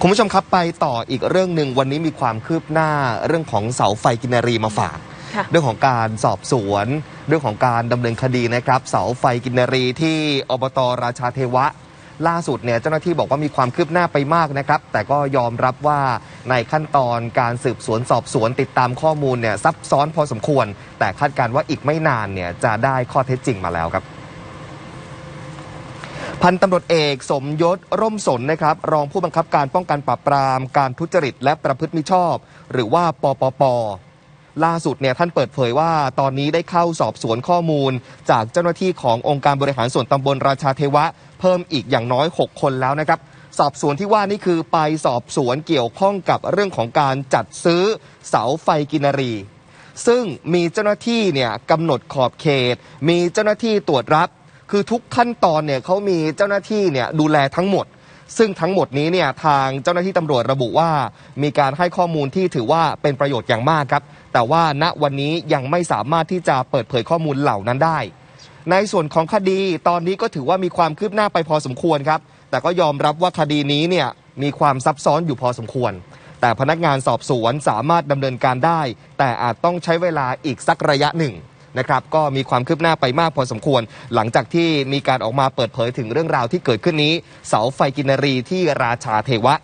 คุณผู้ชมครับไปต่ออีกเรื่องหนึ่งวันนี้มีความคืบหน้าเรื่องของเสาไฟกินรีมาฝากค่ะเรื่องของการสอบสวน เรื่องของการดำเนินคดีนะครับ เสาไฟกินรีที่อบตราชาเทวะ ล่าสุดเนี่ยเจ้าหน้าที่บอกว่ามีความคืบหน้าไปมากนะครับ แต่ก็ยอมรับว่าในขั้นตอนการสืบสวนสอบสวนติดตามข้อมูลเนี่ยซับซ้อนพอสมควร แต่คาดการณ์ว่าอีกไม่นานเนี่ยจะได้ข้อเท็จจริงมาแล้วครับ พันตำรวจเอกสมยศร่มสนนะครับ รองผู้บังคับการป้องกันปราบปราม การทุจริต และประพฤติมิชอบ หรือว่าปปป ล่าสุดเนี่ยท่านเปิดเผยว่า ตอนนี้ได้เข้าสอบสวนข้อมูล จากเจ้าหน้าที่ขององค์การบริหารส่วนตำบลราชาเทวะ เพิ่มอีกอย่างน้อย 6 คนแล้วนะครับ สอบสวนที่ว่านี่คือไปสอบสวนเกี่ยวข้องกับเรื่องของการจัดซื้อเสาไฟกินรีซึ่งมีเจ้าหน้าที่เนี่ยกำหนดขอบเขต มีเจ้าหน้าที่ตรวจรับ คือทุกขั้นตอนเนี่ยเขามีเจ้าหน้าที่เนี่ยดูแลทั้งหมด ซึ่งทั้งหมดนี้เนี่ยทางเจ้าหน้าที่ตำรวจระบุว่า มีการให้ข้อมูลที่ถือว่าเป็นประโยชน์อย่างมากครับ แต่ว่าณวันนี้ยังไม่สามารถที่จะเปิดเผยข้อมูลเหล่านั้นได้ ในส่วนของคดีตอนนี้ก็ถือว่ามีความคืบหน้าไปพอสมควรครับ แต่ก็ยอมรับว่าคดีนี้เนี่ยมีความซับซ้อนอยู่พอสมควร แต่พนักงานสอบสวนสามารถดำเนินการได้ แต่อาจต้องใช้เวลาอีกสักระยะหนึ่ง นะครับก็มีความคืบหน้าไปมากพอสมควร หลังจากที่มีการออกมาเปิดเผยถึงเรื่องราวที่เกิดขึ้นนี้ เสาไฟกินรีที่ราชาเทวะ